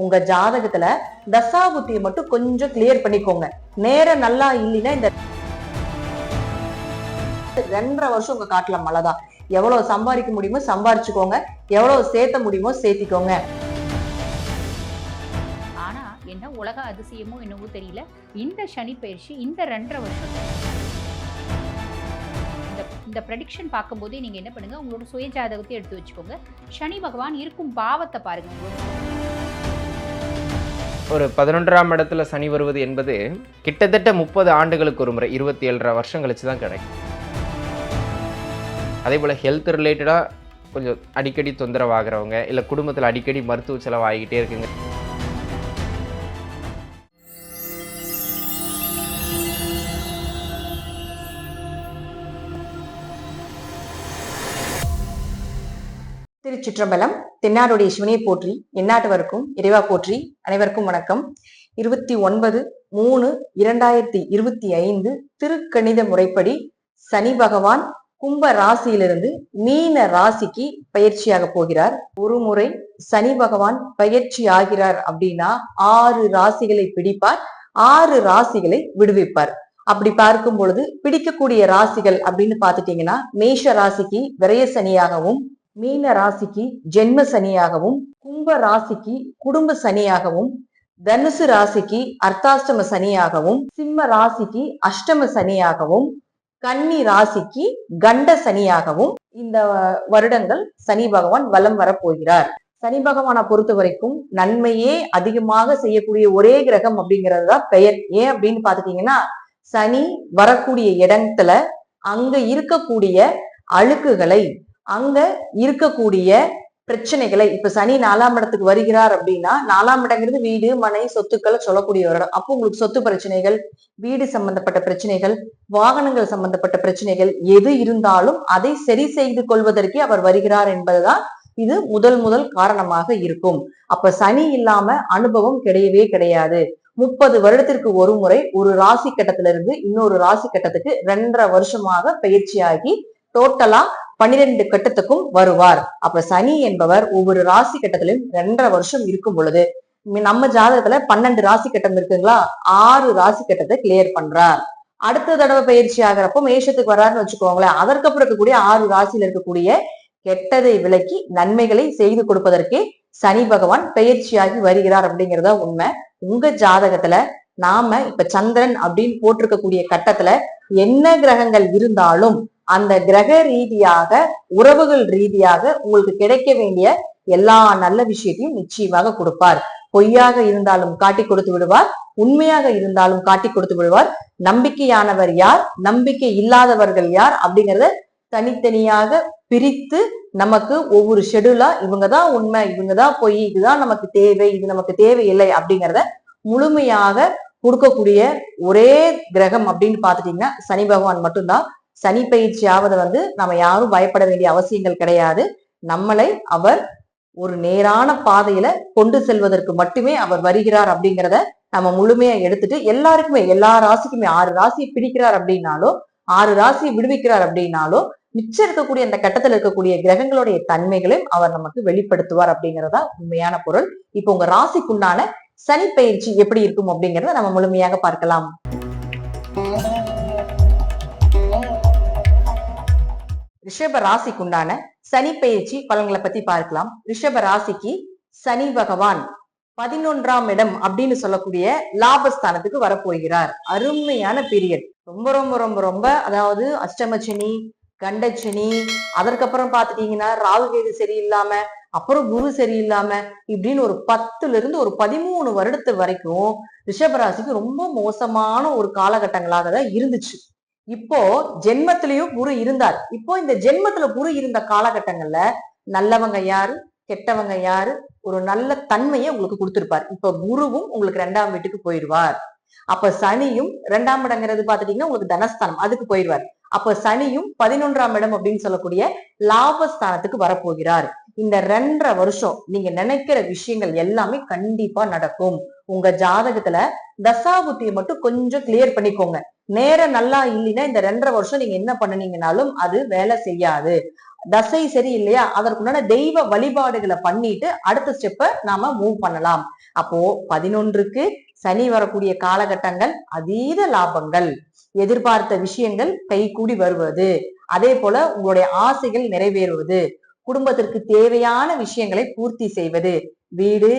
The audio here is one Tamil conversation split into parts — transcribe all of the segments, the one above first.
உங்க ஜாதகத்துல தசாபுத்தியை மட்டும் கொஞ்சம் கிளியர் பண்ணிக்கோங்க. நேரம் நல்லா இல்லைன்னா இந்த ரெண்டரை வருஷம் உங்க காட்டுல மழைதான். எவ்வளவு சம்பாதிக்க முடியுமோ சம்பாரிச்சுக்கோங்க எவ்வளவு சேர்த்த முடியுமோ சேர்த்திக்கோங்க. ஆனா என்ன உலக அதிசயமோ என்னவோ தெரியல. இந்த சனி பயிற்சி இந்த ரெண்டரை வருஷம். இந்த இந்த ப்ரெடிக்ஷன் பார்க்கும்போதே நீங்க என்ன பண்ணுங்க? உங்களோட சுய ஜாதகத்தை எடுத்து வச்சுக்கோங்க. சனி பகவான் இருக்கும் பாவத்தை பாருங்க. உங்களோட ஒரு பதினொன்றாம் இடத்துல சனி வருவது என்பது கிட்டத்தட்ட முப்பது ஆண்டுகளுக்கு ஒரு முறை இருபத்தி ஏழரை வருஷம் கழிச்சு தான் கிடைக்கும். அதே போல் ஹெல்த் ரிலேட்டடாக கொஞ்சம் அடிக்கடி தொந்தரவாகிறவங்க இல்லை குடும்பத்தில் அடிக்கடி மருத்துவ செலவு ஆகிக்கிட்டே இருக்குங்க. திருச்சிற்றம்பலம் தென்னாடுடைய சிவனை போற்றி எந்நாட்டவருக்கும் இறைவா போற்றி. அனைவருக்கும் வணக்கம். இருபத்தி ஒன்பது மூணு இரண்டாயிரத்தி இருபத்தி ஐந்து திருக்கணித முறைப்படி சனி பகவான் கும்ப ராசியிலிருந்து மீன ராசிக்கு பயிற்சியாக போகிறார். ஒரு முறை சனி பகவான் பயிற்சி ஆகிறார் அப்படின்னா ஆறு ராசிகளை பிடிப்பார் ஆறு ராசிகளை விடுவிப்பார். அப்படி பார்க்கும் பொழுது பிடிக்கக்கூடிய ராசிகள் அப்படின்னு பாத்துட்டீங்கன்னா மேஷ ராசிக்கு விரய சனியாகவும் மீன ராசிக்கு ஜென்ம சனியாகவும் கும்ப ராசிக்கு குடும்ப சனியாகவும் தனுசு ராசிக்கு அர்த்தாஷ்டம சனியாகவும் சிம்ம ராசிக்கு அஷ்டம சனியாகவும் கன்னி ராசிக்கு கண்ட சனியாகவும் இந்த வருடங்கள் சனி பகவான் வலம் வரப்போகிறார். சனி பகவானை பொறுத்த வரைக்கும் நன்மையே அதிகமாக செய்யக்கூடிய ஒரே கிரகம் அப்படிங்கிறது தான் பெயர். ஏன் அப்படின்னு பாத்துட்டீங்கன்னா சனி வரக்கூடிய இடத்துல அங்க இருக்கக்கூடிய அழுக்குகளை அங்க இருக்கக்கூடிய பிரச்சனைகளை இப்ப சனி நாலாம் இடத்துக்கு வருகிறார் அப்படின்னா நாலாம் இடங்கிறது வீடு மனை சொத்துக்களை சொல்லக்கூடிய ஒரு இடம். அப்போ உங்களுக்கு சொத்து பிரச்சனைகள் வீடு சம்பந்தப்பட்ட பிரச்சனைகள் வாகனங்கள் சம்பந்தப்பட்ட பிரச்சனைகள் எது இருந்தாலும் அதை சரி செய்து கொள்வதற்கே அவர் வருகிறார் என்பதுதான் இது முதல் முதல் காரணமாக இருக்கும். அப்ப சனி இல்லாம அனுபவம் கிடையவே கிடையாது. முப்பது வருடத்திற்கு ஒரு முறை ஒரு ராசி கட்டத்துல இருந்து இன்னொரு ராசி கட்டத்துக்கு ரெண்டரை வருஷமாக பயிற்சியாகி டோட்டலா பன்னிரெண்டு கட்டத்துக்கும் வருவார். அப்ப சனி என்பவர் ஒவ்வொரு ராசி கட்டத்திலும் ரெண்டரை வருஷம் இருக்கும் பொழுது நம்ம ஜாதகத்துல பன்னெண்டு ராசி கட்டம் இருக்குங்களா? ஆறு ராசி கட்டத்தை கிளியர் பண்றார். அடுத்த தடவை பயிற்சி ஆகிறப்போ மேஷத்துக்கு வர்றாருன்னு வச்சுக்கோங்களேன். அதற்கப்புறம் இருக்கக்கூடிய ஆறு ராசியில இருக்கக்கூடிய கெட்டதை விலக்கி நன்மைகளை செய்து கொடுப்பதற்கே சனி பகவான் பயிற்சியாகி வருகிறார் அப்படிங்கிறத உண்மை. உங்க ஜாதகத்துல நாம இப்ப சந்திரன் அப்படின்னு போட்டிருக்கக்கூடிய கட்டத்துல என்ன கிரகங்கள் இருந்தாலும் அந்த கிரக ரீதியாக உறவுகள் ரீதியாக உங்களுக்கு கிடைக்க வேண்டிய எல்லா நல்ல விஷயத்தையும் நிச்சயமாக கொடுப்பார். பொய்யாக இருந்தாலும் காட்டி கொடுத்து விடுவார். உண்மையாக இருந்தாலும் காட்டி கொடுத்து விடுவார். நம்பிக்கையானவர் யார்? நம்பிக்கை இல்லாதவர்கள் யார்? அப்படிங்கறத தனித்தனியாக பிரித்து நமக்கு ஒவ்வொரு ஷெடியூலா இவங்கதான் உண்மை இவங்கதான் பொய் இதுதான் நமக்கு தேவை இது நமக்கு தேவையில்லை அப்படிங்கிறத முழுமையாக கொடுக்கக்கூடிய ஒரே கிரகம் அப்படின்னு பாத்துட்டீங்கன்னா சனி பகவான் மட்டும்தான். சனி பயிற்சி ஆவதை வந்து நம்ம யாரும் பயப்பட வேண்டிய அவசியங்கள் கிடையாது. நம்மளை அவர் ஒரு நேரான பாதையில கொண்டு செல்வதற்கு மட்டுமே அவர் வருகிறார் அப்படிங்கிறத நம்ம முழுமையா எடுத்துட்டு எல்லாருக்குமே எல்லா ராசிக்குமே ஆறு ராசியை பிடிக்கிறார் அப்படின்னாலோ ஆறு ராசியை விடுவிக்கிறார் அப்படின்னாலோ மிச்சம் இருக்கக்கூடிய அந்த கட்டத்துல இருக்கக்கூடிய கிரகங்களுடைய தன்மைகளையும் அவர் நமக்கு வெளிப்படுத்துவார் அப்படிங்கறதா உண்மையான பொருள். இப்போ உங்க ராசிக்குண்டான சனி பயிற்சி எப்படி இருக்கும் அப்படிங்கறத நம்ம முழுமையாக பார்க்கலாம். ரிஷப ராசிக்குண்டான சனி பயிற்சி பலன்களை பத்தி பார்க்கலாம். ரிஷப ராசிக்கு சனி பகவான் பதினொன்றாம் இடம் அப்படின்னு சொல்லக்கூடிய லாபஸ்தானத்துக்கு வரப்போகிறார். அருமையான பீரியட் ரொம்ப ரொம்ப ரொம்ப ரொம்ப அதாவது அஷ்டமச்சனி கண்டச்சனி அதற்கப்புறம் பாத்துட்டீங்கன்னா ராகு கேது சரியில்லாம அப்புறம் குரு சரியில்லாம இப்படின்னு ஒரு பத்துல இருந்து ஒரு பதிமூணு வருடத்து வரைக்கும் ரிஷபராசிக்கு ரொம்ப மோசமான ஒரு காலகட்டங்களாக தான் இருந்துச்சு. இப்போ ஜென்மத்திலயும் குரு இருந்தார். இப்போ இந்த ஜென்மத்துல குரு இருந்த காலகட்டங்கள்ல நல்லவங்க யாரு? கெட்டவங்க யாரு? ஒரு நல்ல தன்மையை உங்களுக்கு கொடுத்திருப்பார். இப்ப குருவும் உங்களுக்கு ரெண்டாம் வீட்டுக்கு போயிடுவார். அப்ப சனியும் ரெண்டாம் இடங்கிறது பாத்துட்டீங்கன்னா உங்களுக்கு தனஸ்தானம் அதுக்கு போயிடுவார். அப்ப சனியும் பதினொன்றாம் இடம் அப்படின்னு சொல்லக்கூடிய லாபஸ்தானத்துக்கு வரப்போகிறார். இந்த ரெண்டரை வருஷம் நீங்க நினைக்கிற விஷயங்கள் எல்லாமே கண்டிப்பா நடக்கும். உங்க ஜாதகத்துல தசாபுத்தியை மட்டும் கொஞ்சம் கிளியர் பண்ணிக்கோங்க. நேரம் நல்லா இல்லைன்னா இந்த ரெண்டரை வருஷம் நீங்க என்ன பண்ணினீங்கனாலும் அது வேலை செய்யாது. தசை சரி இல்லையா அதற்குண்டான தெய்வ வழிபாடுகளை பண்ணிட்டு அடுத்த ஸ்டெப்ப நாம மூவ் பண்ணலாம். அப்போ பதினொன்றுக்கு சனி வரக்கூடிய காலகட்டங்கள் அதீத லாபங்கள் எதிர்பார்த்த விஷயங்கள் கைகூடி வருவது. அதே போல உங்களுடைய ஆசைகள் நிறைவேறுவது. குடும்பத்திற்கு தேவையான விஷயங்களை பூர்த்தி செய்வது. வீடு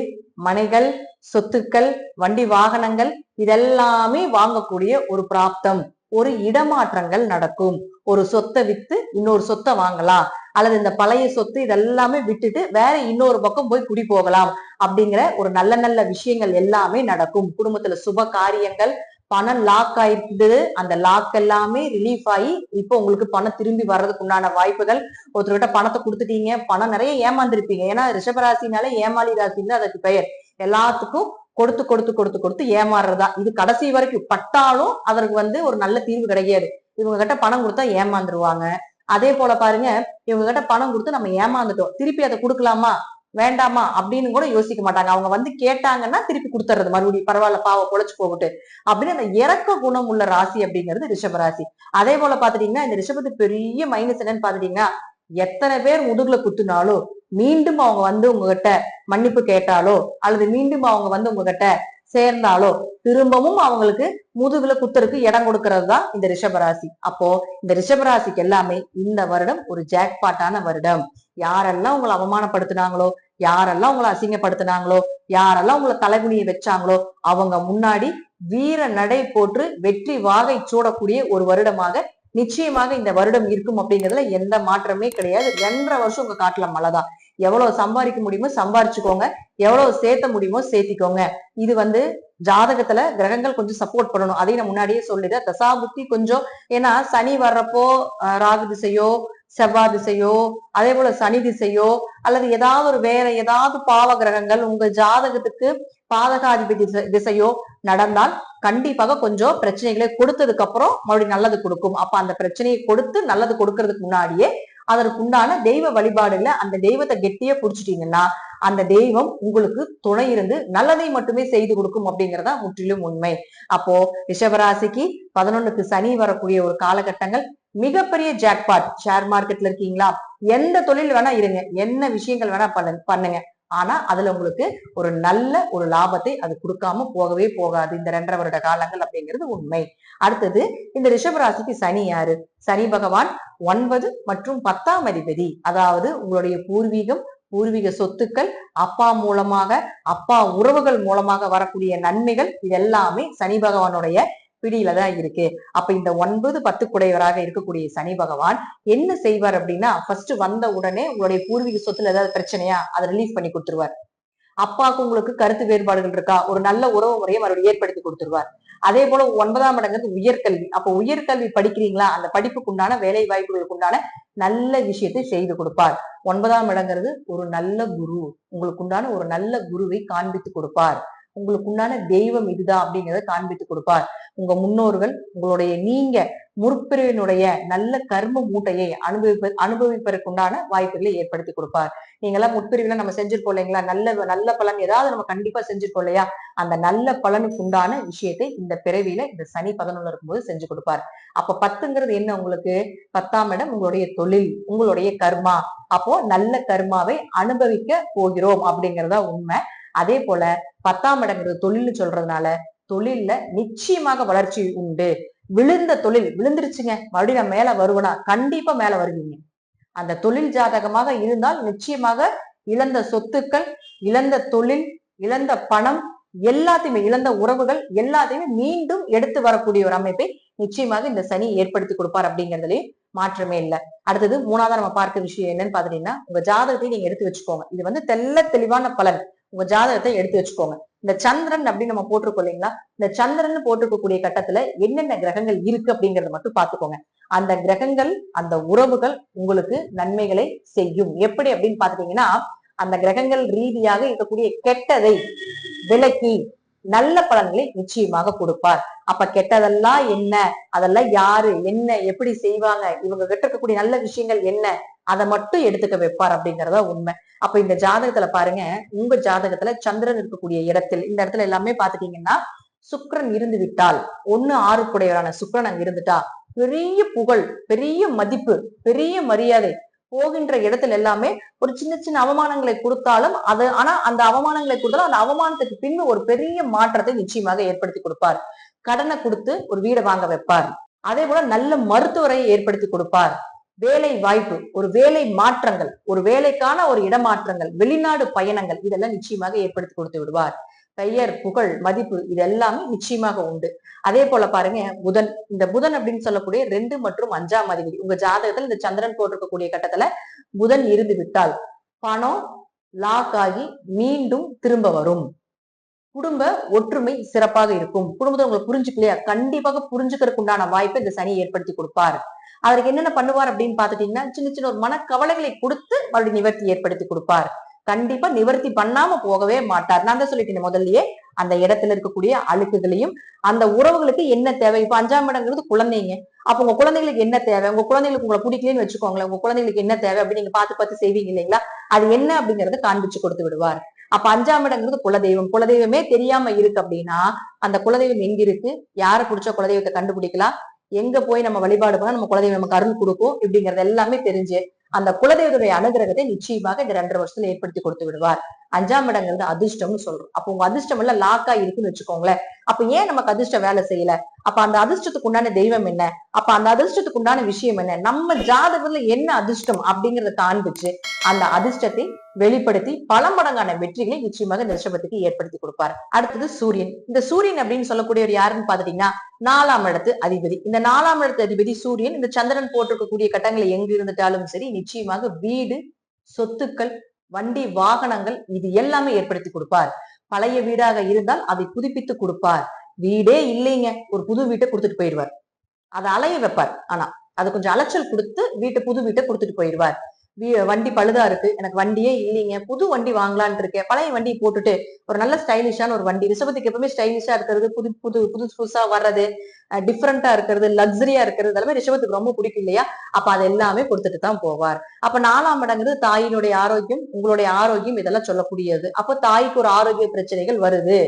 மனைகள் சொத்துக்கள் வண்டி வாகனங்கள் இதெல்லாமே வாங்கக்கூடிய ஒரு பிராப்தம். ஒரு இடமாற்றங்கள் நடக்கும். ஒரு சொத்தை வித்து இன்னொரு சொத்தை வாங்கலாம். அல்லது இந்த பழைய சொத்து இதெல்லாமே விட்டுட்டு வேற இன்னொரு பக்கம் போய் குடி போகலாம். அப்படிங்கிற ஒரு நல்ல நல்ல விஷயங்கள் எல்லாமே நடக்கும். குடும்பத்துல சுப காரியங்கள் பணம் லாக் ஆயிருந்தது அந்த லாக் எல்லாமே ரிலீஃப் ஆகி இப்போ உங்களுக்கு பணம் திரும்பி வர்றதுக்கு உண்டான வாய்ப்புகள். ஒருத்தர்கிட்ட பணத்தை கொடுத்துட்டீங்க பணம் நிறைய ஏமாந்துருப்பீங்க. ஏன்னா ரிஷபராசினாலே ஏமாளி ராசின்னு அதுக்கு பெயர். எல்லாத்துக்கும் கொடுத்து கொடுத்து கொடுத்து கொடுத்து ஏமாறுறதா. இது கடைசி வரைக்கும் பட்டாலும் அதற்கு வந்து ஒரு நல்ல தீர்வு கிடைக்காது இவங்க கிட்ட பணம் கொடுத்தா ஏமாந்துருவாங்க. அதே போல பாருங்க இவங்க கிட்ட பணம் கொடுத்து நம்ம ஏமாந்துட்டோம். திருப்பி அதை கொடுக்கலாமா? வேண்டாமா? அப்படின்னு கூட யோசிக்க மாட்டாங்க. அவங்க வந்து கேட்டாங்கன்னா திருப்பி கொடுத்துறது மறுபடியும். பரவாயில்ல பாவம் பொழைச்சு போகட்டு அப்படின்னு அந்த இறக்க குணம் உள்ள ராசி அப்படிங்கிறது ரிஷபராசி அதே போல பாத்துட்டீங்கன்னா இந்த ரிஷபத்துக்கு பெரிய மைனஸ் என்னன்னு பாத்துட்டீங்கன்னா எத்தனை பேர் முதுகுல குத்துனாலும் மீண்டும் அவங்க வந்து உங்ககிட்ட மன்னிப்பு கேட்டாலோ அல்லது மீண்டும் அவங்க வந்து உங்ககிட்ட சேர்ந்தாலோ திரும்பவும் அவங்களுக்கு முதுகுல குத்தருக்கு இடம் கொடுக்கறது தான் இந்த ரிஷபராசி அப்போ இந்த ரிஷபராசிக்கு எல்லாமே இந்த வருடம் ஒரு ஜாக்பாட்டான வருடம். யாரெல்லாம் உங்களை அவமானப்படுத்தினாங்களோ யாரெல்லாம் உங்களை அசிங்கப்படுத்தினாங்களோ யாரெல்லாம் உங்களை தலைகுனியை வச்சாங்களோ அவங்க முன்னாடி வீர நடை போட்டு வெற்றி வாகை சூடக்கூடிய ஒரு வருடமாக நிச்சயமாக இந்த வருடம் இருக்கும் அப்படிங்கிறதுல எந்த மாற்றமே கிடையாது. ரெண்டரை வருஷம் உங்க காட்டுல மழைதான் எவ்வளவு சம்பாதிக்க முடியுமோ சம்பாரிச்சுக்கோங்க எவ்வளவு சேர்த்த முடியுமோ சேர்த்திக்கோங்க. இது வந்து ஜாதகத்துல கிரகங்கள் கொஞ்சம் சப்போர்ட் பண்ணணும். அதையும் நான் முன்னாடியே சொல்லிடுறேன் தசாபுத்தி கொஞ்சம் ஏன்னா சனி வர்றப்போ ராகு திசையோ செவ்வாய் திசையோ அதே போல சனி திசையோ அல்லது ஏதாவது ஒரு வேற ஏதாவது பாவ கிரகங்கள் உங்க ஜாதகத்துக்கு பாதகாதிபதி திசையோ நடந்தால் கண்டிப்பாக கொஞ்சம் பிரச்சனைகளை கொடுத்ததுக்கு அப்புறம் மறுபடியும் நல்லது கொடுக்கும். அப்ப அந்த பிரச்சனையை கொடுத்து நல்லது கொடுக்கறதுக்கு முன்னாடியே அதற்குண்டான தெய்வ வழிபாடுல அந்த தெய்வத்தை கெட்டியா புடிச்சிட்டீங்கன்னா அந்த தெய்வம் உங்களுக்கு துணை இருந்து நல்லதை மட்டுமே செய்து கொடுக்கும் அப்படிங்கறதா முற்றிலும் உண்மை. அப்போ ரிஷபராசிக்கு பதினொன்னுக்கு சனி வரக்கூடிய ஒரு காலகட்டங்கள் மிகப்பெரிய ஜாக்பாட் ஷேர் மார்க்கெட்ல இருக்கீங்களா? எந்த தொழில் வேணா இருங்க. என்ன விஷயங்கள் வேணா பண்ணுங்க. ஆனா அதுல உங்களுக்கு ஒரு நல்ல ஒரு லாபத்தை அது கொடுக்காம போகவே போகாது இந்த ரெண்டரை வருட காலங்கள் அப்படிங்கிறது உண்மை. அடுத்தது இந்த ரிஷபராசிக்கு சனி யாரு? சனி பகவான் ஒன்பது மற்றும் பத்தாம் அதிபதி. அதாவது உங்களுடைய பூர்வீகம் பூர்வீக சொத்துக்கள் அப்பா மூலமாக அப்பா உறவுகள் மூலமாக வரக்கூடிய நன்மைகள் இதெல்லாமே சனி பகவானுடைய பிடியில தான் இருக்கு. அப்ப இந்த ஒன்பது பத்து குடையவராக இருக்கக்கூடிய சனி பகவான் என்ன செய்வார் அப்படின்னா ஃபர்ஸ்ட் வந்த உடனே உங்களுடைய பூர்வீக சொத்துல ஏதாவது பிரச்சனையா அதை ரிலீஸ் பண்ணி கொடுத்துருவார். அப்பாவுக்கு உங்களுக்கு கருத்து வேறுபாடுகள் இருக்கா? ஒரு நல்ல உறவு முறையை மறுபடியும் ஏற்படுத்தி கொடுத்துருவார். அதே போல ஒன்பதாம் இடங்கிறது உயர்கல்வி. அப்போ உயர்கல்வி படிக்கிறீங்களா? அந்த படிப்புக்கு உண்டான வேலை வாய்ப்புகளுக்கு உண்டான நல்ல விஷயத்தை செய்து கொடுப்பார். ஒன்பதாம் இடங்கிறது ஒரு நல்ல குரு. உங்களுக்கு உண்டான ஒரு நல்ல குருவை காண்பித்து கொடுப்பார். உங்களுக்கு உண்டான தெய்வம் இதுதான் அப்படிங்கறத காண்பித்து கொடுப்பார். உங்க முன்னோர்கள் உங்களுடைய நீங்க முற்பிரிவினுடைய நல்ல கர்ம மூட்டையை அனுபவிப்ப அனுபவிப்பதற்குண்டான வாய்ப்புகளை ஏற்படுத்தி கொடுப்பார். நீங்கெல்லாம் முற்பிரிவுல நம்ம செஞ்சிருப்போம் இல்லைங்களா? நல்ல நல்ல பலன் ஏதாவது நம்ம கண்டிப்பா செஞ்சிருப்போம் இல்லையா? அந்த நல்ல பலனுக்கு உண்டான விஷயத்தை இந்த பிறவியில இந்த சனி பதினொன்று இருக்கும்போது செஞ்சு கொடுப்பார். அப்ப பத்துங்கிறது என்ன உங்களுக்கு? பத்தாம் இடம் உங்களுடைய தொழில் உங்களுடைய கர்மா. அப்போ நல்ல கர்மாவை அனுபவிக்க போகிறோம் அப்படிங்கறதா உண்மை. அதே போல பத்தாம் இடங்கிறது தொழில்னு சொல்றதுனால தொழில்ல நிச்சயமாக வளர்ச்சி உண்டு. விழுந்த தொழில் விழுந்துருச்சுங்க. மறுபடியும் நான் மேல வருவனா? கண்டிப்பா மேல வருவீங்க. அந்த தொழில் ஜாதகமாக இருந்தால் நிச்சயமாக இழந்த சொத்துக்கள் இழந்த தொழில் இழந்த பணம் எல்லாத்தையுமே இழந்த உறவுகள் எல்லாத்தையுமே மீண்டும் எடுத்து வரக்கூடிய ஒரு அமைப்பை நிச்சயமாக இந்த சனி ஏற்படுத்தி கொடுப்பார் அப்படிங்கறதுலயே மாற்றமே இல்லை. அடுத்தது மூணாவது நம்ம பார்க்க விஷயம் என்னன்னு பாத்தீங்கன்னா உங்க ஜாதகத்தை நீங்க எடுத்து வச்சுக்கோங்க. இது வந்து தெள்ள தெளிவான பலன். உங்க ஜாதகத்தை எடுத்து வச்சுக்கோங்க. இந்த சந்திரன் அப்படின்னு நம்ம போட்டிருக்கோம் இல்லைங்களா? இந்த சந்திரன் போட்டிருக்கக்கூடிய கட்டத்துல என்னென்ன கிரகங்கள் இருக்கு அப்படிங்கறத மட்டும் பாத்துக்கோங்க அந்த கிரகங்கள் அந்த உறவுகள் உங்களுக்கு நன்மைகளை செய்யும். எப்படி அப்படின்னு பாத்துட்டீங்கன்னா அந்த கிரகங்கள் ரீதியாக இருக்கக்கூடிய கெட்டதை விலக்கி நல்ல பலன்களை நிச்சயமாக கொடுப்பார். அப்ப கெட்டதெல்லாம் என்ன? அதெல்லாம் யாரு? என்ன? எப்படி செய்வாங்க? இவங்க கிட்ட இருக்கக்கூடிய நல்ல விஷயங்கள் என்ன? அதை மட்டும் எடுத்துக்க வைப்பார் அப்படிங்கறத உண்மை. அப்ப இந்த ஜாதகத்துல பாருங்க உங்க ஜாதகத்துல சந்திரன் இருக்கக்கூடிய இடத்தில் இந்த இடத்துல எல்லாமே பாத்துட்டீங்கன்னா சுக்கரன் இருந்து விட்டால் ஒண்ணு ஆறுக்குடையவரான சுக்கரன் அங்க இருந்துட்டா பெரிய புகழ் பெரிய மதிப்பு பெரிய மரியாதை போகின்ற இடத்துல எல்லாமே ஒரு சின்ன சின்ன அவமானங்களை கொடுத்தாலும் அது ஆனா அந்த அவமானங்களை கொடுத்தாலும் அந்த அவமானத்துக்கு பின்பு ஒரு பெரிய மாற்றத்தை நிச்சயமாக ஏற்படுத்தி கொடுப்பார். கடனை கொடுத்து ஒரு வீடை வாங்க வைப்பார். அதே போல நல்ல மருத்துவரை ஏற்படுத்தி கொடுப்பார். வேலை வாய்ப்பு ஒரு வேலை மாற்றங்கள் ஒரு வேலைக்கான ஒரு இடமாற்றங்கள் வெளிநாடு பயணங்கள் இதெல்லாம் நிச்சயமாக ஏற்படுத்தி கொடுத்து விடுவார். பெயர் புகழ் மதிப்பு இது எல்லாமே நிச்சயமாக உண்டு. அதே போல பாருங்க புதன். இந்த புதன் அப்படின்னு சொல்லக்கூடிய ரெண்டு மற்றும் அஞ்சாம் அதிபதி. உங்க ஜாதகத்துல இந்த சந்திரன் போட்டிருக்கக்கூடிய கட்டத்துல புதன் இருந்து விட்டால் பணம் லாக் ஆகி மீண்டும் திரும்ப வரும். குடும்ப ஒற்றுமை சிறப்பாக இருக்கும். குடும்பத்தை உங்களுக்கு புரிஞ்சுக்கலையா? கண்டிப்பாக புரிஞ்சுக்கிறதுக்கு உண்டான வாய்ப்பை இந்த சனி ஏற்படுத்தி கொடுப்பார். அவருக்கு என்னென்ன பண்ணுவார் அப்படின்னு பாத்துட்டீங்கன்னா சின்ன சின்ன ஒரு மனக்கவலைகளை கொடுத்து மறுபடியும் நிவர்த்தி ஏற்படுத்தி கொடுப்பார். கண்டிப்பா நிவர்த்தி பண்ணாம போகவே மாட்டார். நான் தான் சொல்லிட்டேன் முதல்லயே அந்த இடத்துல இருக்கக்கூடிய அழுக்குகளையும் அந்த உறவுகளுக்கு என்ன தேவை? இப்ப அஞ்சாம் இடங்கிறது குழந்தைங்க. அப்ப உங்க குழந்தைகளுக்கு என்ன தேவை? உங்க குழந்தைகளுக்கு உங்களை பிடிக்கலன்னு வச்சுக்கோங்களேன் உங்க குழந்தைகளுக்கு என்ன தேவை அப்படின்னு நீங்க பார்த்து பார்த்து செய்வீங்க இல்லைங்களா? அது என்ன அப்படிங்கறத காண்பிச்சு கொடுத்து விடுவார். அப்ப அஞ்சாம் இடங்கிறது குலதெய்வம். குலதெய்வமே தெரியாம இருக்கு அப்படின்னா அந்த குலதெய்வம் எங்க இருக்கு? யாரை பிடிச்ச குலதெய்வத்தை கண்டுபிடிக்கலாம்? எங்க போய் நம்ம வழிபாடு பண்ணா நம்ம குலதெய்வம் நமக்கு அருள் கொடுக்கும் இப்படிங்கறது எல்லாமே தெரிஞ்சு அந்த குலதெய்வத்துடைய அனுகிரகத்தை நிச்சயமாக இந்த ரெண்டரை வருஷத்துல ஏற்படுத்தி கொடுத்து விடுவார். அஞ்சாம் இடங்கிறது அதிர்ஷ்டம்னு சொல்றோம். அப்போ உங்க அதிர்ஷ்டம் எல்லாம் லாக்கா இருக்குன்னு வச்சுக்கோங்களேன். அப்ப ஏன் நமக்கு அதிர்ஷ்டம் வேலை செய்யல? அப்ப அந்த அதிர்ஷ்டத்துக்கு உண்டான தெய்வம் என்ன? அப்ப அந்த அதிர்ஷ்டத்துக்கு உண்டான விஷயம் என்ன? நம்ம ஜாதகத்துல என்ன அதிர்ஷ்டம் அப்படிங்கறத காண்பிச்சு அந்த அதிர்ஷ்டத்தை வெளிப்படுத்தி பல மடங்கான வெற்றிகளை நிச்சயமாக இந்த ரிஷபத்துக்கு ஏற்படுத்தி கொடுப்பார். அடுத்தது சூரியன். இந்த சூரியன் அப்படின்னு சொல்லக்கூடியவர் யாருன்னு பாத்துட்டீங்கன்னா நாலாம் இடத்து அதிபதி. இந்த நாலாம் இடத்து அதிபதி சூரியன். இந்த சந்திரன் போட்டிருக்கக்கூடிய கட்டங்களை எங்க இருந்துட்டாலும் சரி நிச்சயமாக வீடு சொத்துக்கள் வண்டி வாகனங்கள் இது எல்லாமே ஏற்படுத்தி கொடுப்பார். பழைய வீடாக இருந்தால் அதை புதுப்பித்து கொடுப்பார். வீடே இல்லைங்க. ஒரு புது வீட்டை கொடுத்துட்டு போயிடுவார். அதை அலைய வைப்பார். ஆனா அது கொஞ்சம் அலைச்சல் கொடுத்து வீட்டை புது வீட்டை கொடுத்துட்டு போயிடுவார். வண்டி பழுதா இருக்கு. எனக்கு வண்டியே இல்லைங்க. புது வண்டி வாங்கலாம்னு இருக்கேன். பழைய வண்டி போட்டுட்டு ஒரு நல்ல ஸ்டைலிஷான ஒரு வண்டி. ரிஷபத்துக்கு எப்பவுமே ஸ்டைலிஷா இருக்கிறது புது புது புதுசு புதுசா வர்றது டிஃப்ரெண்டா இருக்கிறது லக்ஸரியா இருக்கிறது எல்லாமே ரிஷபத்துக்கு ரொம்ப பிடிக்கும் இல்லையா? அப்ப அது எல்லாமே கொடுத்துட்டு தான் போவார். அப்ப நாலாம் இடங்கிறது தாயினுடைய ஆரோக்கியம் உங்களுடைய ஆரோக்கியம் இதெல்லாம் சொல்லக்கூடியது. அப்ப தாய்க்கு ஒரு ஆரோக்கிய பிரச்சனைகள் வருது.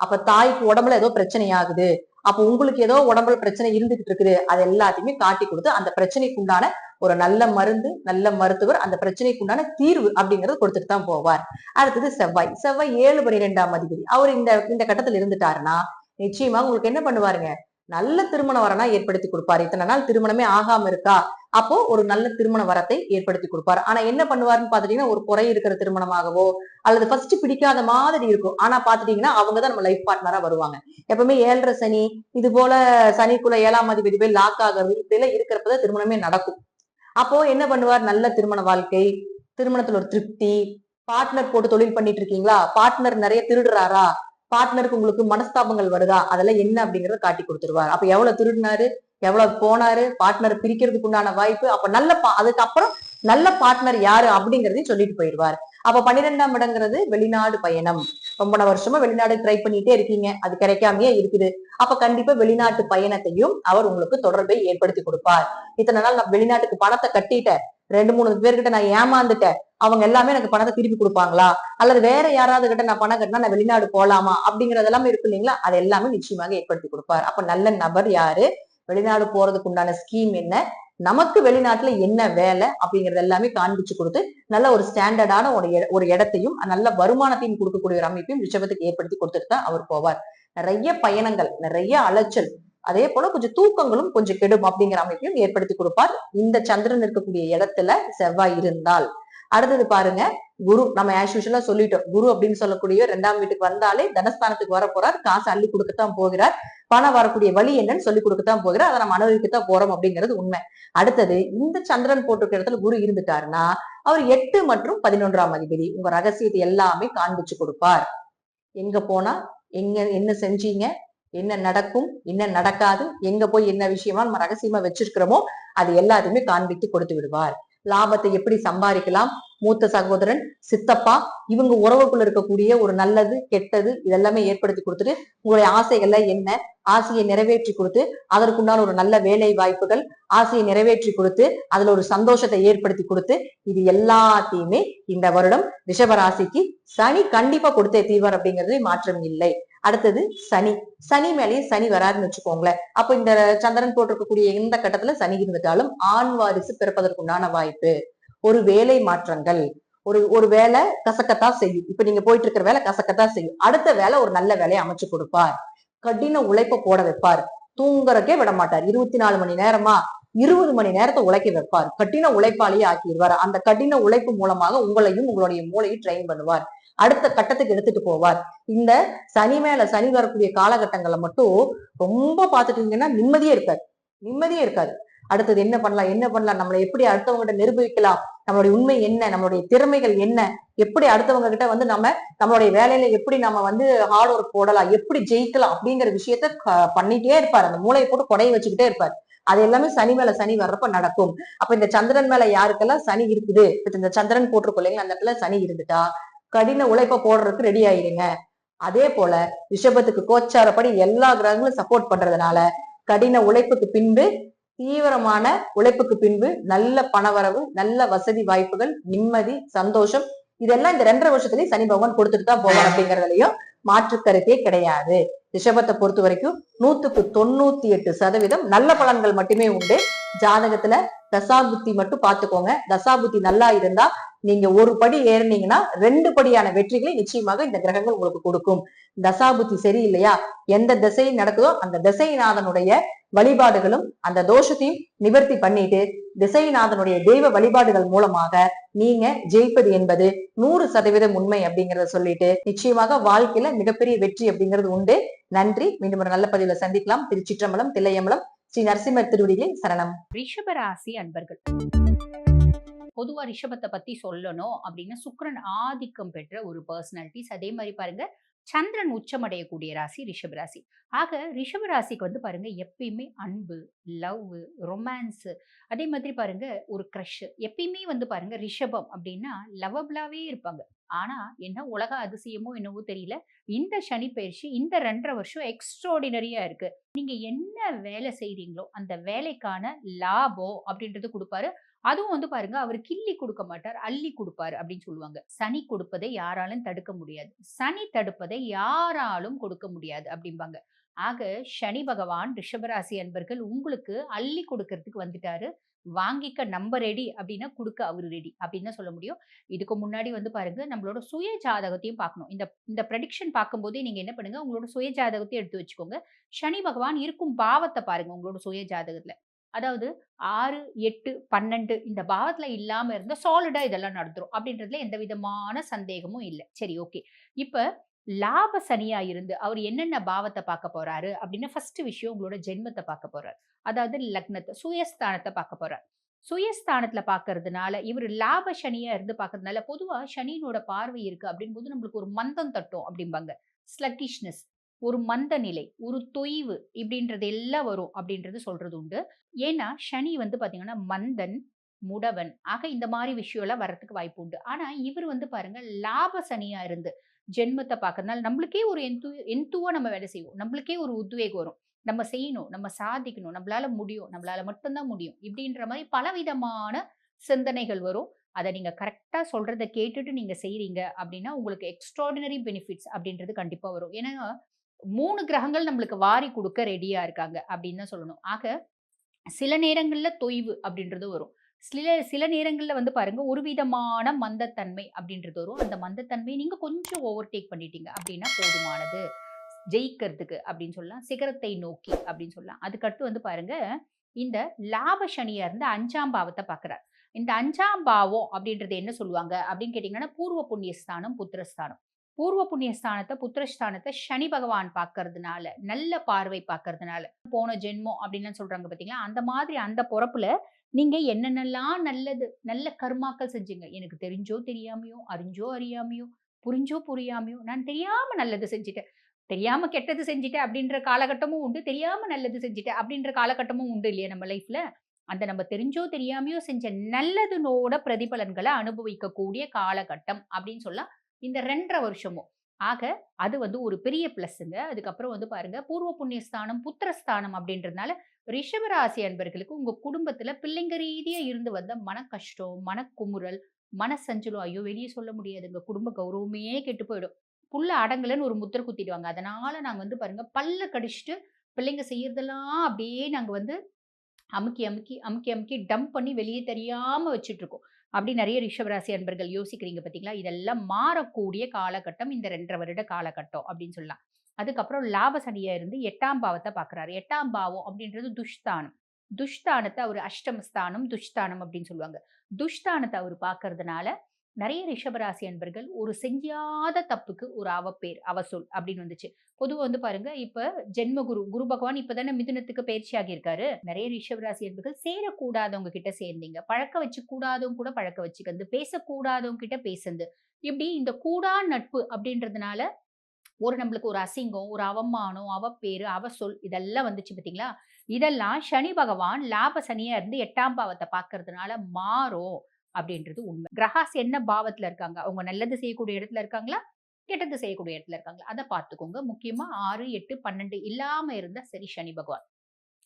அப்ப தாய்க்கு உடம்புல ஏதோ பிரச்சனை ஆகுது அப்ப உங்களுக்கு ஏதோ உடம்புல பிரச்சனை இருந்துகிட்டு இருக்குது. அது எல்லாத்தையுமே காட்டி கொடுத்து அந்த பிரச்சனைக்கு உண்டான ஒரு நல்ல மருந்து நல்ல மருத்துவர் அந்த பிரச்சனைக்கு உண்டான தீர்வு அப்படிங்கறது கொடுத்துட்டு தான் போவார். அடுத்தது செவ்வாய். செவ்வாய் ஏழு பனிரெண்டாம் அதிபதி. அவர் இந்த இந்த கட்டத்துல இருந்துட்டாருன்னா நிச்சயமா உங்களுக்கு என்ன பண்ணுவாருங்க? நல்ல திருமண வரனா ஏற்படுத்தி கொடுப்பாரு. இத்தனை நாள் திருமணமே ஆகாம இருக்கா? அப்போ ஒரு நல்ல திருமண வரத்தை ஏற்படுத்தி கொடுப்பாரு. ஆனா என்ன பண்ணுவாருன்னு பாத்துட்டீங்கன்னா ஒரு குறை இருக்கிற திருமணமாகவோ அல்லது ஃபர்ஸ்ட் பிடிக்காத மாதிரி இருக்கும். ஆனா பாத்துட்டீங்கன்னா அவங்க தான் நம்ம லைஃப் பார்ட்னரா வருவாங்க. எப்பவுமே ஏழரை சனி இது போல சனிக்குள்ள ஏழாம் அதிபதி போய் லாக் ஆகிறது இப்படி இருக்கிறப்பதான் திருமணமே நடக்கும். அப்போ என்ன பண்ணுவார்? நல்ல திருமண வாழ்க்கை திருமணத்துல ஒரு திருப்தி பார்ட்னர் போட்டு தொழில் பண்ணிட்டு இருக்கீங்களா? பார்ட்னர் நிறைய திருடுறாரா? பார்ட்னருக்கு உங்களுக்கு மனஸ்தாபங்கள் வருதா? அதெல்லாம் என்ன அப்படிங்கறத காட்டி கொடுத்துருவாரு. அப்ப எவ்வளவு திருடினாரு? எவ்வளவு போனாரு? பார்ட்னர் பிரிக்கிறதுக்கு உண்டான வாய்ப்பு? அப்ப நல்ல பா- அதுக்கப்புறம் நல்ல பார்ட்னர் யாரு அப்படிங்கறதையும் சொல்லிட்டு போயிடுவார். அப்ப பன்னிரெண்டாம் இடங்கிறது வெளிநாடு பயணம். ரொம்ப வருஷமா வெளிநாடு ட்ரை பண்ணிட்டே இருக்கீங்க. அது கிடைக்காமயே இருக்குது. அப்ப கண்டிப்பா வெளிநாட்டு பயணத்தையும் அவர் உங்களுக்கு தொடர்பை ஏற்படுத்தி கொடுப்பார். இத்தனை நாள் நான் வெளிநாட்டுக்கு பணத்தை கட்டிட்டேன். ரெண்டு மூணு பேர்கிட்ட நான் ஏமாந்துட்டேன். அவங்க எல்லாமே எனக்கு பணத்தை திருப்பி கொடுப்பாங்களா? அல்லது வேற யாராவது கிட்ட நான் பணம் கட்டினா நான் வெளிநாடு போலாமா? அப்படிங்கறது எல்லாமே இருக்கு இல்லைங்களா? அது எல்லாமே நிச்சயமாக ஏற்படுத்தி கொடுப்பார். அப்ப நல்ல நபர் யாரு? வெளிநாடு போறதுக்கு உண்டான ஸ்கீம் என்ன? நமக்கு வெளிநாட்டுல என்ன வேலை? அப்படிங்கறது எல்லாமே காண்பிச்சு கொடுத்து நல்ல ஒரு ஸ்டாண்டர்டான ஒரு ஒரு இடத்தையும் நல்ல வருமானத்தையும் கொடுக்கக்கூடிய ஒரு அமைப்பையும் ரிஷபத்துக்கு ஏற்படுத்தி கொடுத்துட்டு தான் அவர் போவார். நிறைய பயணங்கள் நிறைய அலைச்சல் அதே போல கொஞ்சம் தூக்கங்களும் கொஞ்சம் கெடும் அப்படிங்கிற அமைப்பையும் ஏற்படுத்தி கொடுப்பார். இந்த சந்திரன் இருக்கக்கூடிய இடத்துல செவ்வாய் இருந்தால் அடுத்தது பாருங்க குரு. நம்ம ஆஸ் யூஷுவலா சொல்லிட்டோம். குரு அப்படின்னு சொல்லக்கூடிய ரெண்டாம் வீட்டுக்கு வந்தாலே தனஸ்தானத்துக்கு வர போறார். காசு அள்ளி கொடுக்கத்தான் போகிறார். பணம் வரக்கூடிய வழி என்னன்னு சொல்லி கொடுக்கத்தான் போகிறார். அதை நம்ம அனுபவிக்கத்தான் போறோம் அப்படிங்கிறது உண்மை. அடுத்தது இந்த சந்திரன் போட்டிருக்க இடத்துல குரு இருந்துட்டாருன்னா அவர் எட்டு மற்றும் பதினொன்றாம் அதிபதி. உங்க ரகசியத்தை எல்லாமே காண்பிச்சு கொடுப்பார். எங்க போனா எங்க என்ன செஞ்சீங்க என்ன நடக்கும் என்ன நடக்காது எங்க போய் என்ன விஷயமா நம்ம ரகசியமா வச்சிருக்கிறோமோ அது எல்லாத்தையுமே காண்பித்து கொடுத்து விடுவார். லாபத்தை எப்படி சம்பாதிக்கலாம்? மூத்த சகோதரன் சித்தப்பா இவங்க உறவுக்குள்ள இருக்கக்கூடிய ஒரு நல்லது கெட்டது இதெல்லாமே ஏற்படுத்தி கொடுத்துட்டு உங்களுடைய ஆசைகள்ல என்ன? ஆசையை நிறைவேற்றி கொடுத்து அதற்குண்டான ஒரு நல்ல வேலை வாய்ப்புகள் ஆசையை நிறைவேற்றி கொடுத்து அதுல ஒரு சந்தோஷத்தை ஏற்படுத்தி கொடுத்து இது எல்லாத்தையுமே இந்த வருடம் ரிஷபராசிக்கு சனி கண்டிப்பா கொடுத்தே தீர்வார் அப்படிங்கிறது மாற்றம் இல்லை. அடுத்தது சனி. சனி மேலேயே சனி வராருன்னு வச்சுக்கோங்களேன். அப்போ இந்த சந்திரன் போட்டிருக்கக்கூடிய எந்த கட்டத்துல சனி இருந்துட்டாலும் ஆண் வாரிசு பிறப்பதற்குண்டான வாய்ப்பு. ஒரு வேலை மாற்றங்கள். ஒரு ஒரு வேலை கசக்கத்தான் செய்யும். இப்ப நீங்க போயிட்டு இருக்கிற வேலை கசக்கத்தான் செய்யும். அடுத்த வேலை ஒரு நல்ல வேலையை அமைச்சு கொடுப்பார். கடின உழைப்ப போட வைப்பார். தூங்குறக்கே விட மாட்டார். இருபத்தி நாலு மணி நேரமா இருபது மணி நேரத்தை உழைக்க வைப்பார். கடின உழைப்பாளியே ஆக்கிடுவார். அந்த கடின உழைப்பு மூலமாக உங்களையும் உங்களுடைய மூளையும் ட்ரெயின் பண்ணுவார். அடுத்த கட்டத்துக்கு எடுத்துட்டு போவார். இந்த சனி மேல சனி வரக்கூடிய காலகட்டங்களை மட்டும் ரொம்ப பார்த்துட்டீங்கன்னா நிம்மதியே இருக்காது. நிம்மதியே இருக்காது. அடுத்தது என்ன பண்ணலாம் என்ன பண்ணலாம் நம்மளை எப்படி அடுத்தவங்ககிட்ட நிரூபிக்கலாம் நம்மளுடைய உண்மை என்ன நம்மளுடைய திறமைகள் என்ன எப்படி அடுத்தவங்க கிட்ட வந்து நம்ம நம்மளுடைய வேலையில எப்படி நம்ம வந்து ஹார்ட் ஒர்க் போடலாம் எப்படி ஜெயிக்கலாம் அப்படிங்கிற விஷயத்த பண்ணிட்டே இருப்பார். அந்த மூளையை போட்டு கொடையை வச்சுக்கிட்டே இருப்பார். அது எல்லாமே சனி மேல சனி வர்றப்ப நடக்கும். அப்ப இந்த சந்திரன் மேல யாருக்கெல்லாம் சனி இருக்குது? இந்த சந்திரன் போட்டிருக்கோம் இல்லைங்களா? அந்த இடத்துல சனி இருந்துட்டா கடின உழைப்ப போடுறதுக்கு ரெடி ஆயிருங்க அதே போல ரிஷபத்துக்கு கோச்சாரப்படி எல்லா கிரகங்களும் சப்போர்ட் பண்றதுனால கடின உழைப்புக்கு பின்பு தீவிரமான உழைப்புக்கு பின்பு நல்ல பணவரவு நல்ல வசதி வாய்ப்புகள் நிம்மதி சந்தோஷம் இதெல்லாம் இந்த ரெண்டரை வருஷத்துலயும் சனி பகவான் கொடுத்துட்டு தான் போவார் அப்படிங்கறதுலயும் மாற்று கருத்தே கிடையாது. ரிஷபத்தை பொறுத்த வரைக்கும் நூத்துக்கு தொண்ணூத்தி எட்டு சதவீதம் நல்ல பலன்கள் மட்டுமே உண்டு. ஜாதகத்துல தசாபுத்தி மட்டும் பாத்துக்கோங்க தசாபுத்தி நல்லா இருந்தா நீங்க ஒரு படி ஏறினீங்கன்னா ரெண்டு படியான வெற்றிகளை நிச்சயமாக இந்த கிரகங்கள் உங்களுக்கு கொடுக்கும். தசாபுத்தி சரியில்லையா? எந்த திசை நடக்குதோ அந்த திசைநாதனுடைய வழிபாடுகளும் அந்த தோஷத்தையும் நிவர்த்தி பண்ணிட்டு திசைநாதனுடைய தெய்வ வழிபாடுகள் மூலமாக நீங்க ஜெயிப்பது என்பது நூறு சதவீதம் உண்மை அப்படிங்கறத சொல்லிட்டு நிச்சயமாக வாழ்க்கையில மிகப்பெரிய வெற்றி அப்படிங்கிறது உண்டு. நன்றி. மீண்டும் ஒரு நல்ல பதிவுல சந்திக்கலாம். திருச்சிற்றம்பலம் தில்லையம்பலம் ஸ்ரீ நரசிம்மர் திருவடிகளில் சரணம். ரிஷபராசி அன்பர்கள். பொதுவா ரிஷபத்தை பத்தி சொல்லணும் அப்படின்னா சுக்கிரன் ஆதிக்கம் பெற்ற ஒரு பர்சனாலிட்டிஸ் அதே மாதிரி பாருங்க சந்திரன் உச்சமடையக்கூடிய ராசி ரிஷபராசி. ஆக ரிஷபராசிக்கு வந்து பாருங்க எப்பயுமே அன்பு லவ் ரொமான்ஸ் அதே மாதிரி பாருங்க ஒரு க்ரஷ் எப்பயுமே வந்து பாருங்க ரிஷபம் அப்படின்னா லவபிளாவே இருப்பாங்க. ஆனா என்ன உலக அதிசயமோ என்னவோ தெரியல. இந்த சனி பயிற்சி இந்த ரெண்டரை வருஷம் எக்ஸ்ட்ராடினரியா இருக்கு. நீங்க என்ன வேலை செய்றீங்களோ அந்த வேலைக்கான லாபம் அப்படின்றது கொடுப்பாரு. அதுவும் வந்து பாருங்க அவர் கிள்ளி கொடுக்க மாட்டார் அள்ளி கொடுப்பாரு அப்படின்னு சொல்லுவாங்க. சனி கொடுப்பதை யாராலும் தடுக்க முடியாது. சனி தடுப்பதை யாராலும் கொடுக்க முடியாது அப்படிம்பாங்க. ஆக சனி பகவான் ரிஷபராசி அன்பர்கள் உங்களுக்கு அள்ளி கொடுக்கறதுக்கு வந்துட்டாரு. வாங்கிக்க நம்ம ரெடி அப்படின்னா கொடுக்க அவர் ரெடி அப்படின்னு தான் சொல்ல முடியும். இதுக்கு முன்னாடி வந்து பாருங்க நம்மளோட சுய ஜாதகத்தையும் பார்க்கணும். இந்த இந்த ப்ரெடிக்ஷன் பார்க்கும்போதே நீங்க என்ன பண்ணுங்க உங்களோட சுய ஜாதகத்தையும் எடுத்து வச்சுக்கோங்க. சனி பகவான் இருக்கும் பாவத்தை பாருங்க உங்களோட சுய ஜாதகத்துல. அதாவது ஆறு எட்டு பன்னெண்டு இந்த பாவத்துல இல்லாம இருந்தால் சாலிடா இதெல்லாம் நடந்துரும். அப்படின்றதுல எந்த விதமான சந்தேகமும் இல்லை. சரி ஓகே இப்போ லாப சனியா இருந்து அவர் என்னென்ன பாவத்தை பார்க்க போறாரு அப்படின்னா ஃபர்ஸ்ட் விஷயம் உங்களோட ஜென்மத்தை பார்க்க போறாரு. அதாவது லக்னத்தை சுயஸ்தானத்தை பார்க்க போறாரு. சுயஸ்தானத்துல பாக்குறதுனால இவர் லாப சனியா இருந்து பாக்குறதுனால பொதுவா சனியினோட பார்வை இருக்கு அப்படின் போது நம்மளுக்கு ஒரு மந்தம் தட்டும் அப்படிம்பாங்க. ஸ்லக்கிஷ்னஸ் ஒரு மந்த நிலை ஒரு தொய்வு இப்படின்றது எல்லாம் வரும் அப்படின்றது சொல்றது உண்டு. ஏன்னா சனி வந்து பாத்தீங்கன்னா மந்தன் முடவன் ஆக இந்த மாதிரி விஷயம் எல்லாம் வர்றதுக்கு வாய்ப்பு உண்டு. ஆனா இவர் வந்து பாருங்க லாப சனியா இருந்து ஜென்மத்தை பார்க்கறதுனால நம்மளுக்கே ஒரு எந்து எந்துவா நம்ம வேலை செய்வோம். நம்மளுக்கே ஒரு உத்வேகம் வரும். நம்ம செய்யணும் நம்ம சாதிக்கணும் நம்மளால முடியும் நம்மளால மட்டும்தான் முடியும் இப்படின்ற மாதிரி பலவிதமான சிந்தனைகள் வரும். அதை நீங்கள் கரெக்டாக சொல்கிறத கேட்டுட்டு நீங்கள் செய்கிறீங்க அப்படின்னா உங்களுக்கு எக்ஸ்ட்ராடினரி பெனிஃபிட்ஸ் அப்படின்றது கண்டிப்பாக வரும். ஏன்னா மூணு கிரகங்கள் நம்மளுக்கு வாரி கொடுக்க ரெடியாக இருக்காங்க அப்படின்னு தான் சொல்லணும். ஆக சில நேரங்களில் தொய்வு அப்படின்றது வரும். சில சில நேரங்களில் வந்து பாருங்கள் ஒரு விதமான மந்தத்தன்மை அப்படின்றது வரும். அந்த மந்தத்தன்மையை நீங்கள் கொஞ்சம் ஓவர் டேக் பண்ணிட்டீங்க அப்படின்னா போதுமானது. ஜெயிக்கிறதுக்கு அப்படின்னு சொல்லலாம். சிகரத்தை நோக்கி அப்படின்னு சொல்லலாம். அதுக்கடுத்து வந்து பாருங்க இந்த லாப சனியாக இருந்து அஞ்சாம் பாவத்தை பார்க்குறார். இந்த அஞ்சாம் பாவம் அப்படின்றது என்ன சொல்லுவாங்க அப்படின்னு கேட்டிங்கன்னா பூர்வ புண்ணியஸ்தானம் புத்திரஸ்தானம். பூர்வ புண்ணியஸ்தானத்தை புத்திரஸ்தானத்தை சனி பகவான் பார்க்கறதுனால நல்ல பார்வை பார்க்கறதுனால போன ஜென்மம் அப்படின்னு சொல்றாங்க பார்த்தீங்களா அந்த மாதிரி அந்த பொறப்புல நீங்க என்னென்னலாம் நல்லது நல்ல கர்மாக்கள் செஞ்சீங்க? எனக்கு தெரிஞ்சோ தெரியாமையோ அறிஞ்சோ அறியாமையோ புரிஞ்சோ புரியாமையோ நான் தெரியாம நல்லது செஞ்சுட்டேன். தெரியாம கெட்டது செஞ்சுட்டேன் அப்படின்ற காலகட்டமும் உண்டு. தெரியாம நல்லது செஞ்சுட்டேன் அப்படின்ற காலகட்டமும் உண்டு இல்லையா நம்ம லைஃப்ல அந்த நம்ம தெரிஞ்சோ தெரியாமையோ செஞ்ச நல்லதுனோட பிரதிபலன்களை அனுபவிக்கக்கூடிய காலகட்டம் அப்படின்னு சொல்ல இந்த ரெண்டரை வருஷமும். ஆக அது வந்து ஒரு பெரிய பிளஸ்ஸுங்க அதுக்கப்புறம் வந்து பாருங்க பூர்வ புண்ணியஸ்தானம் புத்திரஸ்தானம் அப்படின்றதுனால ரிஷபராசி அன்பர்களுக்கு உங்க குடும்பத்துல பிள்ளைங்க ரீதியா இருந்து வந்த மன கஷ்டம் மனக்குமுறல் மனசஞ்சலம் ஐயோ! வெளியே சொல்ல முடியாதுங்க. குடும்ப கௌரவமே கெட்டு போயிடும். புள்ள அடங்கலன்னு ஒரு முத்திரை குத்திடுவாங்க. அதனால நாங்க வந்து பாருங்க பல்ல கடிச்சிட்டு பிள்ளைங்க செய்யறதெல்லாம் அப்படியே நாங்க வந்து அமுக்கி அமுக்கி அமுக்கி அமுக்கி டம்ப் பண்ணி வெளியே தெரியாம வச்சுட்டு இருக்கோம். அப்படி நிறைய ரிஷபராசி அன்பர்கள் யோசிக்கிறீங்க பார்த்தீங்களா? இதெல்லாம் மாறக்கூடிய காலகட்டம் இந்த ரெண்டரை வருட காலகட்டம் அப்படின்னு சொல்லலாம். அதுக்கப்புறம் லாப சனியா இருந்து எட்டாம் பாவத்தை பார்க்குறாரு. எட்டாம் பாவம் அப்படின்றது துஷ்தானம். துஷ்தானத்தை அவர் அஷ்டமஸ்தானம் துஷ்தானம் அப்படின்னு சொல்லுவாங்க. துஷ்தானத்தை அவர் பார்க்கறதுனால நிறைய ரிஷபராசி அன்பர்கள் ஒரு செஞ்சாத தப்புக்கு ஒரு அவப்பேர் அவசொல் அப்படின்னு வந்துச்சு. பொதுவாக வந்து பாருங்க இப்ப ஜென்மகுரு குரு பகவான் இப்பதானே மிதுனத்துக்கு பயிற்சி ஆகியிருக்காரு. நிறைய ரிஷபராசி அன்பர்கள் சேரக்கூடாதவங்க கிட்ட சேர்ந்தீங்க. பழக்க வச்சு கூடாதவங்க கூட பழக்க வச்சுக்கிறது பேசக்கூடாதவங்க கிட்ட பேசுந்து. இப்படி இந்த கூடா நட்பு அப்படின்றதுனால ஒரு நம்மளுக்கு ஒரு அசிங்கம் ஒரு அவமானம் அவப்பேரு அவசொல் இதெல்லாம் வந்துச்சு பார்த்தீங்களா? இதெல்லாம் சனி பகவான் லாப சனியா இருந்து எட்டாம் பாவத்தை பார்க்கறதுனால மாறும். அப்படின்றது உண்மை. கிரகாஸ் என்ன பாவத்துல இருக்காங்க? அவங்க நல்லது செய்யக்கூடிய இடத்துல இருக்காங்களா? கெட்டது செய்யக்கூடிய இடத்துல இருக்காங்களா? அதை பார்த்துக்கோங்க. முக்கியமா ஆறு எட்டு பன்னெண்டு இல்லாம இருந்தா சரி சனி பகவான்.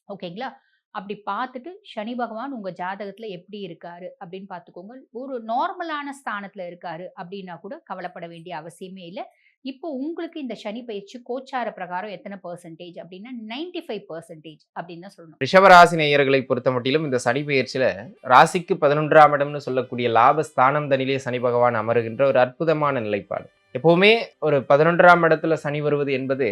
ஓகேங்களா? அப்படி பார்த்துட்டு சனி பகவான் உங்க ஜாதகத்துல எப்படி இருக்காரு அப்படின்னு பார்த்துக்கோங்க. ஒரு நார்மலான ஸ்தானத்துல இருக்காரு அப்படின்னா கூட கவலைப்பட வேண்டிய அவசியமே இல்லை. இப்போ உங்களுக்கு இந்த சனி பயிற்சி கோச்சார பிரகாரம் எத்தனை பர்சன்டேஜ் அப்படின்னா நைன்டி ஃபைவ் பர்சன்டேஜ் அப்படின்னு தான் சொல்லணும். ரிஷபராசி நேயர்களை பொறுத்த மட்டிலும் இந்த சனி பயிற்சியில் ராசிக்கு பதினொன்றாம் இடம்னு சொல்லக்கூடிய லாபஸ்தானம் தனிலே சனி பகவான் அமருகின்ற ஒரு அற்புதமான நிலைப்பாடு. எப்போவுமே ஒரு பதினொன்றாம் இடத்துல சனி வருவது என்பது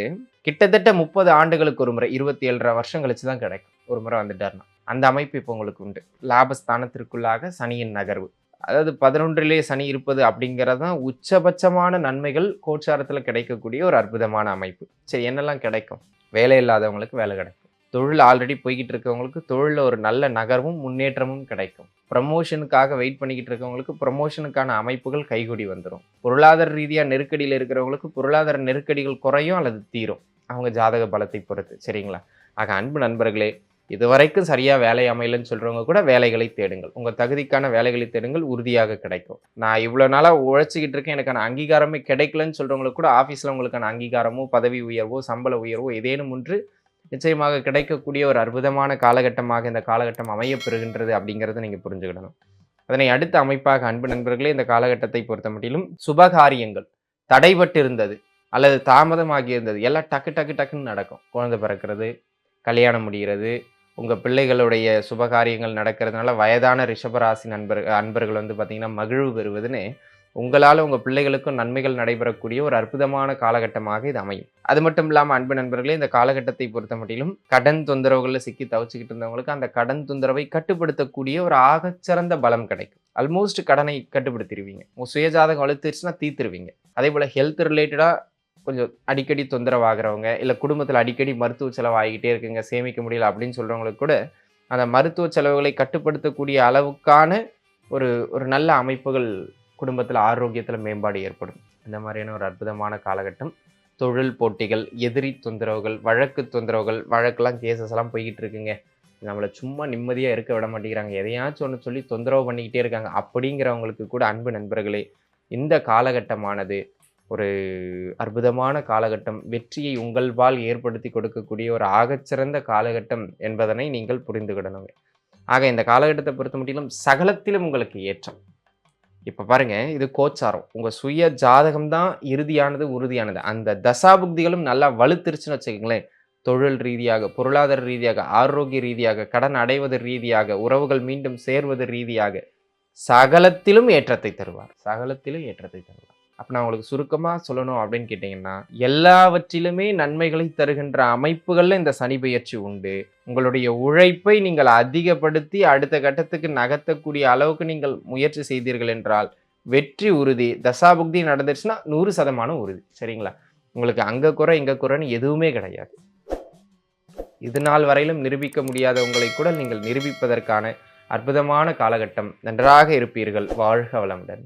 கிட்டத்தட்ட முப்பது ஆண்டுகளுக்கு ஒரு முறை இருபத்தி ஏழரை வருஷம் கழிச்சு தான் கிடைக்கும். ஒரு முறை வந்துட்டார்னா அந்த அமைப்பு இப்போ உங்களுக்கு உண்டு. லாபஸ்தானத்திற்குள்ளாக சனியின் நகர்வு. அதாவது பதினொன்றிலே சனி இருப்பது அப்படிங்கிறது தான் உச்சபட்சமான நன்மைகள் கோச்சாரத்தில் கிடைக்கக்கூடிய ஒரு அற்புதமான அமைப்பு. சரி என்னெல்லாம் கிடைக்கும்? வேலை இல்லாதவங்களுக்கு வேலை கிடைக்கும். தொழில் ஆல்ரெடி போய்கிட்டு இருக்கவங்களுக்கு தொழிலில் ஒரு நல்ல நகர்வும் முன்னேற்றமும் கிடைக்கும். ப்ரமோஷனுக்காக வெயிட் பண்ணிக்கிட்டு இருக்கவங்களுக்கு ப்ரமோஷனுக்கான அமைப்புகள் கைகூடி வந்துடும் பொருளாதார ரீதியாக நெருக்கடியில் இருக்கிறவங்களுக்கு பொருளாதார நெருக்கடிகள் குறையும் அல்லது தீரும். அவங்க ஜாதக பலத்தை பொறுத்து. சரிங்களா? ஆக அன்பு நண்பர்களே இதுவரைக்கும் சரியாக வேலை அமையலன்னு சொல்கிறவங்க கூட வேலைகளை தேடுங்கள். உங்கள் தகுதிக்கான வேலைகளை தேடுங்கள் உறுதியாக கிடைக்கும். நான் இவ்வளோ நாளாக உழைச்சிக்கிட்டு இருக்கேன் எனக்கான அங்கீகாரமே கிடைக்கலன்னு சொல்கிறவங்களுக்கு கூட ஆஃபீஸில் உங்களுக்கான அங்கீகாரமோ பதவி உயர்வோ சம்பள உயர்வோ ஏதேனும் ஒன்று நிச்சயமாக கிடைக்கக்கூடிய ஒரு அற்புதமான காலகட்டமாக இந்த காலகட்டம் அமையப்பெறுகின்றது அப்படிங்கிறத நீங்கள் புரிஞ்சுக்கிடணும். அதனை அடுத்த அமைப்பாக அன்பு நண்பர்களே இந்த காலகட்டத்தை பொறுத்த மட்டிலும் சுபகாரியங்கள் தடைபட்டு இருந்தது அல்லது தாமதமாகி இருந்தது எல்லாம் டக்கு டக்கு டக்குன்னு நடக்கும். குழந்தை பிறக்கிறது கல்யாணம் முடிகிறது உங்கள் பிள்ளைகளுடைய சுபகாரியங்கள் நடக்கிறதுனால வயதான ரிஷபராசி நண்பர் அன்பர்கள் வந்து பார்த்திங்கன்னா மகிழ்வு பெறுவதுன்னு உங்களால் உங்கள் பிள்ளைகளுக்கும் நன்மைகள் நடைபெறக்கூடிய ஒரு அற்புதமான காலகட்டமாக இது அமையும். அது மட்டும் இல்லாமல் அன்பு நண்பர்களே இந்த காலகட்டத்தை பொறுத்த மட்டிலும் கடன் தொந்தரவுகளில் சிக்கி தவிச்சுக்கிட்டு இருந்தவங்களுக்கு அந்த கடன் தொந்தரவை கட்டுப்படுத்தக்கூடிய ஒரு ஆகச்சிறந்த பலம் கிடைக்கும். ஆல்மோஸ்ட் கடனை கட்டுப்படுத்திடுவீங்க உங்கள் சுயஜாதகம் அழுத்திருச்சுன்னா தீர்த்துருவீங்க. அதே போல் ஹெல்த் ரிலேட்டடாக கொஞ்சம் அடிக்கடி தொந்தரவாகிறவங்க இல்லை குடும்பத்தில் அடிக்கடி மருத்துவ செலவு ஆகிக்கிட்டே இருக்குங்க சேமிக்க முடியல அப்படின்னு சொல்கிறவங்களுக்கு கூட அந்த மருத்துவ செலவுகளை கட்டுப்படுத்தக்கூடிய அளவுக்கான ஒரு ஒரு நல்ல அமைப்புகள் குடும்பத்தில் ஆரோக்கியத்தில் மேம்பாடு ஏற்படும். இந்த மாதிரியான ஒரு அற்புதமான காலகட்டம். தொழில் போட்டிகள் எதிரி தொந்தரவுகள் வழக்கு தொந்தரவுகள் வழக்கெல்லாம் கேசஸ் எல்லாம் போய்கிட்டு இருக்குங்க. நம்மளை சும்மா நிம்மதியாக இருக்க விட மாட்டேங்கிறாங்க. எதையாச்சும் ஒன்று சொல்லி தொந்தரவு பண்ணிக்கிட்டே இருக்காங்க. அப்படிங்கிறவங்களுக்கு கூட அன்பு நண்பர்களே இந்த காலகட்டமானது ஒரு அற்புதமான காலகட்டம் வெற்றியை உங்கள் வாழ் ஏற்படுத்தி கொடுக்கக்கூடிய ஒரு ஆகச்சிறந்த காலகட்டம் என்பதனை நீங்கள் புரிந்துகிடணுங்க ஆக இந்த காலகட்டத்தை பொறுத்த மட்டிலும் சகலத்திலும் உங்களுக்கு ஏற்றம். இப்போ பாருங்க இது கோச்சாரம். உங்கள் சுய ஜாதகம் தான் இறுதியானது உறுதியானது. அந்த தசாபுக்திகளும் நல்லா வலுத்திருச்சுன்னு வச்சுக்கோங்களேன். தொழில் ரீதியாக பொருளாதார ரீதியாக ஆரோக்கிய ரீதியாக கடன் அடைவது ரீதியாக உறவுகள் மீண்டும் சேர்வது ரீதியாக சகலத்திலும் ஏற்றத்தை தருவார். சகலத்திலும் ஏற்றத்தை தருவார். அப்போ நான் உங்களுக்கு சுருக்கமாக சொல்லணும் அப்படின்னு கேட்டிங்கன்னா எல்லாவற்றிலுமே நன்மைகளை தருகின்ற அமைப்புகளில் இந்த சனி பயிற்சி உண்டு. உங்களுடைய உழைப்பை நீங்கள் அதிகப்படுத்தி அடுத்த கட்டத்துக்கு நகர்த்தக்கூடிய அளவுக்கு நீங்கள் முயற்சி செய்தீர்கள் என்றால் வெற்றி உறுதி தசாபுக்தி நடந்துச்சுன்னா நூறு சதமானம் உறுதி. சரிங்களா? உங்களுக்கு அங்கே குறை இங்கே குறைன்னு எதுவுமே கிடையாது. இது நாள் வரையிலும் நிரூபிக்க முடியாத உங்களை கூட நீங்கள் நிரூபிப்பதற்கான அற்புதமான காலகட்டம். நன்றாக இருப்பீர்கள். வாழ்க வளமுடன்.